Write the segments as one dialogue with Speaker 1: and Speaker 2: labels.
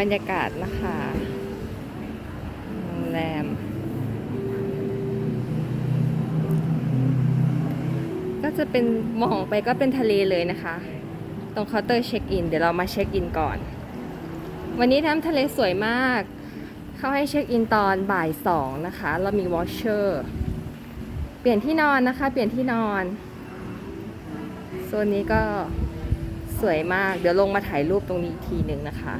Speaker 1: บรรยากาศนะคะโรงแรม ก็จะเป็นมองไปก็เป็นทะเลเลยนะคะ ตรงเคาน์เตอร์เช็คอิน เดี๋ยวเรามาเช็คอินก่อน วันนี้น้ำทะเลสวยมาก เข้าให้เช็คอินตอนบ่ายสองนะคะ เรามีวอชเชอร์ เปลี่ยนที่นอนนะคะ เปลี่ยนที่นอน โซนนี้ก็สวยมาก เดี๋ยวลงมาถ่ายรูปตรงนี้อีกทีหนึ่งนะคะ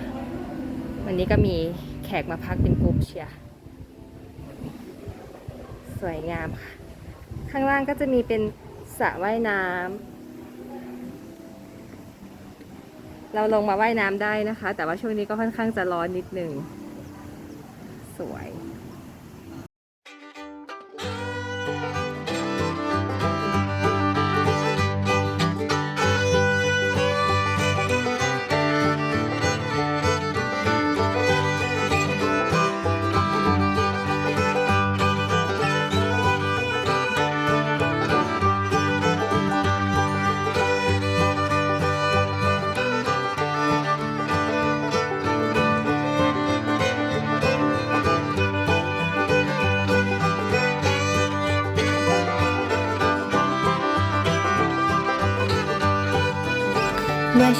Speaker 1: วันนี้ก็มีแขกมาพักเป็นกลุ่มเชียร์สวยงามค่ะ ข้างล่างก็จะมีเป็นสระว่ายน้ำเราลงมาว่ายน้ำได้นะคะ แต่ว่าช่วงนี้ก็ค่อนข้างจะร้อนนิดหนึ่ง สวย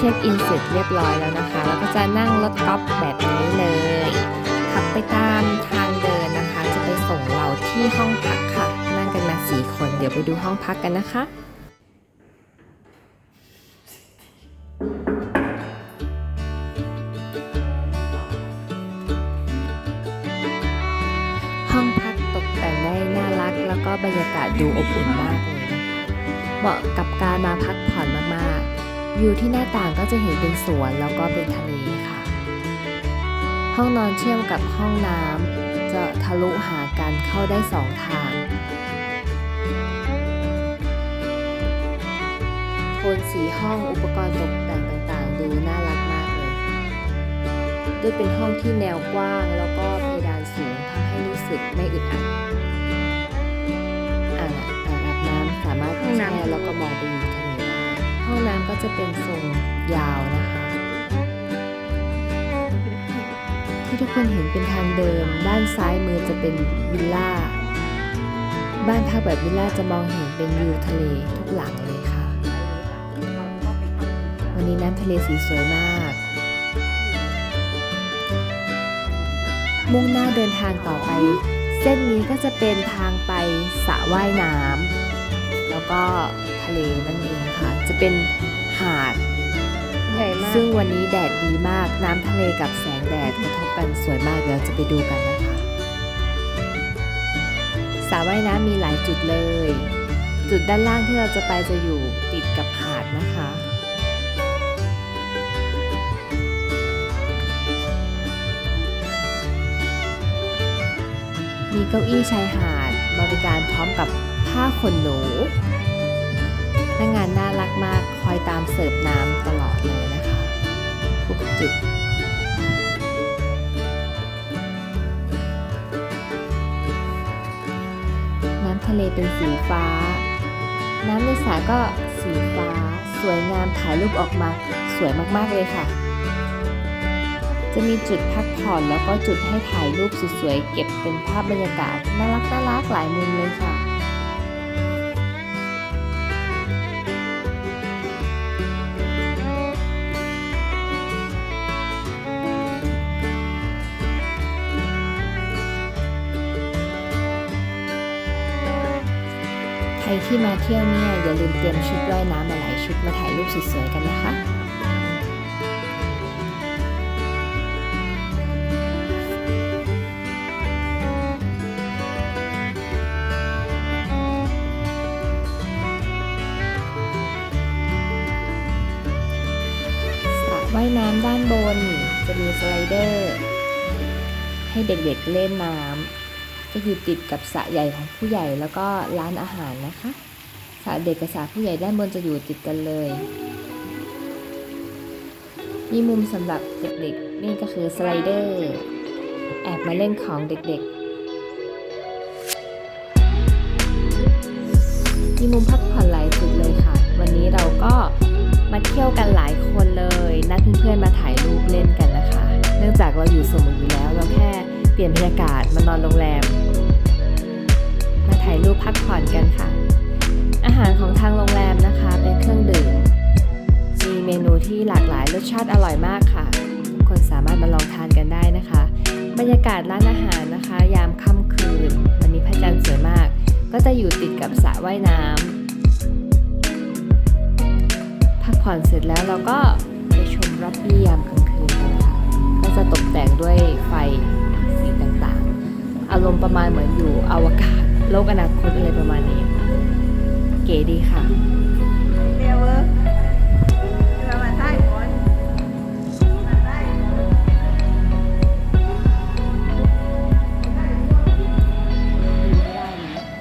Speaker 1: ช็คอินเสร็จเรียบร้อยแล้วนะคะเราก็จะนั่งรถกอล์ฟแบบนี้เลย ขับไปตามทางเดินนะคะ จะไปส่งเราที่ห้องพักค่ะ นั่งกันมาสี่คน เดี๋ยวไปดูห้องพักกันนะคะห้องพักตกแต่งได้น่ารักแล้วก็บรรยากาศดูอบอุ่นมากเลยนะคะเหมาะกับการมาพักผ่อนมากๆ อยู่ที่หน้าต่างก็จะเห็นเป็นสวนแล้วก็เป็นทะเลค่ะ ห้องนอนเชื่อมกับห้องน้ำจะทะลุหากันเข้าได้สองทางโทนสีห้องอุปกรณ์ตกแต่งต่างๆ ดูน่ารักมากเลยค่ะด้วยเป็นห้องที่แนวกว้างแล้วก็เพดานสูงทำให้รู้สึกไม่อึดอัดอ่างอ่างอาบน้ำสามารถ
Speaker 2: ห้องน้ำ
Speaker 1: แช่แล้วก็มองไปวิวทะเลได้ ห้องน้ำก็จะเป็นทรงยาวนะคะ ที่ทุกคนเห็นเป็นทางเดิมด้านซ้ายมือจะเป็นวิลล่า บ้านพักแบบวิลล่าจะมองเห็นเป็นวิวทะเลทุกหลังเลยค่ะ วันนี้น้ำทะเลสีสวยมาก มุ่งหน้าเดินทางต่อไป เส้นนี้ก็จะเป็นทางไปสระว่ายน้ำแล้วก็ ทะเลนั่นเองค่ะ จะเป็นหาด
Speaker 2: ใหญ่มาก
Speaker 1: ซึ่งวันนี้แดดดีมาก น้ำทะเลกับแสงแดดกระทบกันสวยมากเดี๋ยวเราจะไปดูกันนะคะสระว่ายน้ำมีหลายจุดเลย จุดด้านล่างที่เราจะไปจะอยู่ติดกับหาดนะคะมีเก้าอี้ชายหาด บริการพร้อมกับผ้าขนหนู พนักงานน่ารักมากคอยตามเสิร์ฟน้ำตลอดเลยนะคะ ทุกจุดน้ำทะเลเป็นสีฟ้า น้ำในสระก็สีฟ้า สวยงามถ่ายรูปออกมาสวยมากๆเลยค่ะจะมีจุดพักผ่อนแล้วก็จุดให้ถ่ายรูปสวยๆ เก็บเป็นภาพบรรยากาศน่ารักน่ารักหลายมุมเลยค่ะ ที่มาเที่ยวเนี่ยอย่าลืมเตรียมชุดว่ายน้ำมาหลายชุดมาถ่ายรูปสวยๆกันนะคะ สระว่ายน้ำด้านบนจะมีสไลเดอร์ ให้เด็กๆเล่นน้ำ ก็คือติดกับสระใหญ่ของผู้ใหญ่แล้วก็ร้านอาหารนะคะสระเด็กกับสระผู้ใหญ่ด้านบนจะอยู่ติดกันเลย มีมุมสำหรับเด็กๆ นี่ก็คือสไลเดอร์แอบมาเล่นของเด็กๆ มีมุมพักผ่อนหลายจุดเลยค่ะ วันนี้เราก็มาเที่ยวกันหลายคนเลย นัดเพื่อนๆมาถ่ายรูปเล่นกันนะคะ เนื่องจากเราอยู่สมุยแลี่ เป
Speaker 2: ลี่ยนบรรยากาศมานอนโรงแรม มาถ่ายรูปพักผ่อนกันค่ะ อาหารของทางโรงแรมนะคะเป็นเครื่องดื่ม มีเมนูที่หลากหลายรสชาติอร่อยมากค่ะ ทุกคนสามารถมาลองทานกันได้นะคะ บรรยากาศร้านอาหารนะคะ ยามค่ำคืนวันนี้พระจันทร์สวยมาก ก็จะอยู่ติดกับสระว่ายน้ำพักผ่อนเสร็จแล้วเราก็ไปชมรอบเยี่ยมกลางคืนกันค่ะ ก็จะตกแต่งด้วยไฟ อารมณ์ประมาณเหมือนอยู่อวกาศ โลกอนาคตอะไรประมาณนี้ เก๋ดีค่ะ
Speaker 1: Leo Là mà thay con Mà thay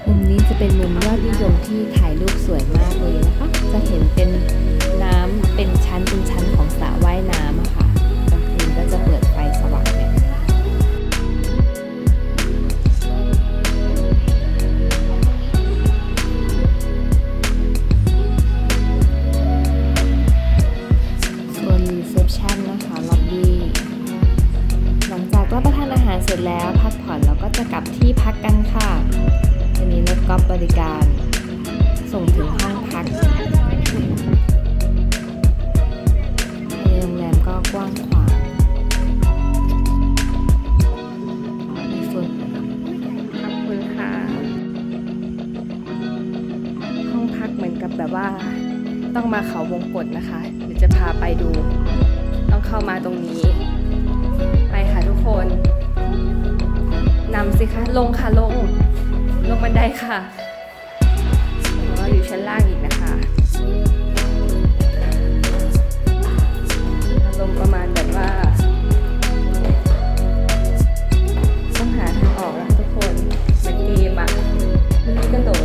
Speaker 2: มุมนี้จะเป็นมุมยอดนิยมที่ถ่าย กลับที่พักกันค่ะ จะมีรถกอล์ฟบริการ ส่งถึงห้องพักในโรงแรมก็กว้างขวางในส่วนขอบคุณค่ะ ห้องพักเหมือนกับแบบว่า ต้องมาเขาวงกฏนะคะ เดี๋ยวจะพาไปดู ต้องเข้ามาตรงนี้ นำสิคะ ลงค่ะลง ลงบันไดค่ะแล้วก็อยู่ชั้นล่างอีกนะคะอารมณ์ประมาณแบบว่า ต้องหาทางออกแล้วทุกคนเหมันเกมอะมันก็หลง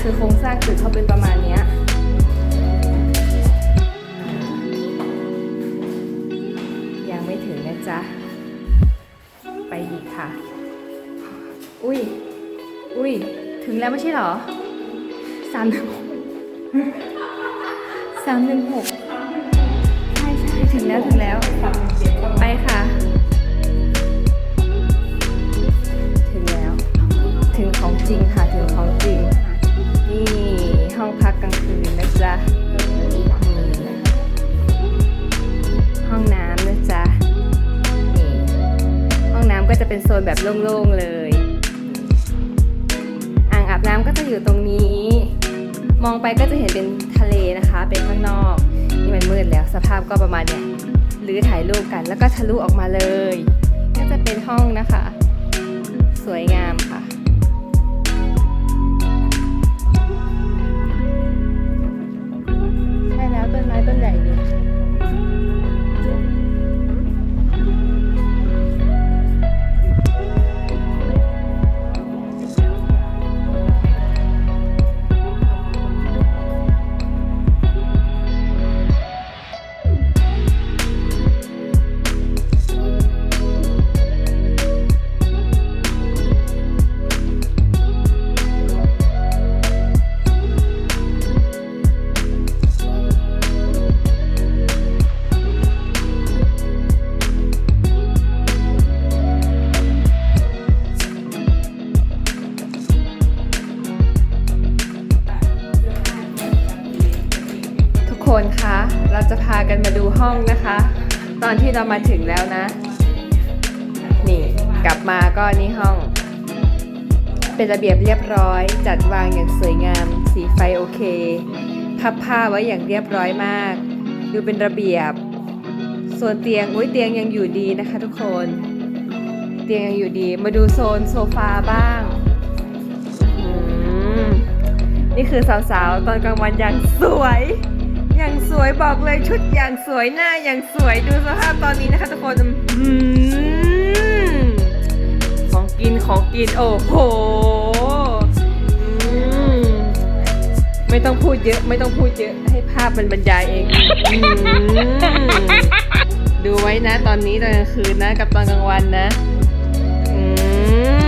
Speaker 2: คือโครงสร้างตึกเขาเป็นประมาณเนี้ย แล้วไม่ใช่หรอสามหนึ่งสามหนึ่งหกใช่ใช่ถึงแล้วถึงแล้ว ไปค่ะ ถึงแล้ว ถึงของจริงค่ะ ถึงของจริง นี่ห้องพักกลางคืนนะจ๊ะห้องน้ำนะจ๊ะ นี่ ห้องน้ำก็จะเป็นโซนแบบโล่งๆเลย บน้ำก็จะอยู่ตรงนี้ มองไปก็จะเห็นเป็นทะเลนะคะ เป็นข้างนอก นี่มันมืดแล้วสภาพก็ประมาณเนี้ยหรือถ่ายรูปกันแล้วก็ทะลุออกมาเลย ก็จะเป็นห้องนะคะ สวยงาม องนะคะ ตอนที่เรามาถึงแล้วนะ นี่กลับมาก็นี่ห้อง เป็นระเบียบเรียบร้อย จัดวางอย่างสวยงาม สีไฟโอเค พับผ้าไว้อย่างเรียบร้อยมาก ดูเป็นระเบียบ ส่วนเตียงอุ้ยเตียงยังอยู่ดีนะคะทุกคน เตียงยังอยู่ดี มาดูโซนโซฟาบ้างนี่คือสาวๆ ตอนกลางวันอย่างสวย อย่างสวยบอกเลยชุดอย่างสวยหน้าอย่างสวยดูสภาพตอนนี้นะคะทุกคนอของกินของกินโอ้โหไม่ต้องพูดเยอะ ไม่ต้องพูดเยอะ ให้ภาพมันบรรยายเองอดูไว้นะ ตอนนี้ตอนกลางคืนนะ กับตอนกลางวันนะ อืม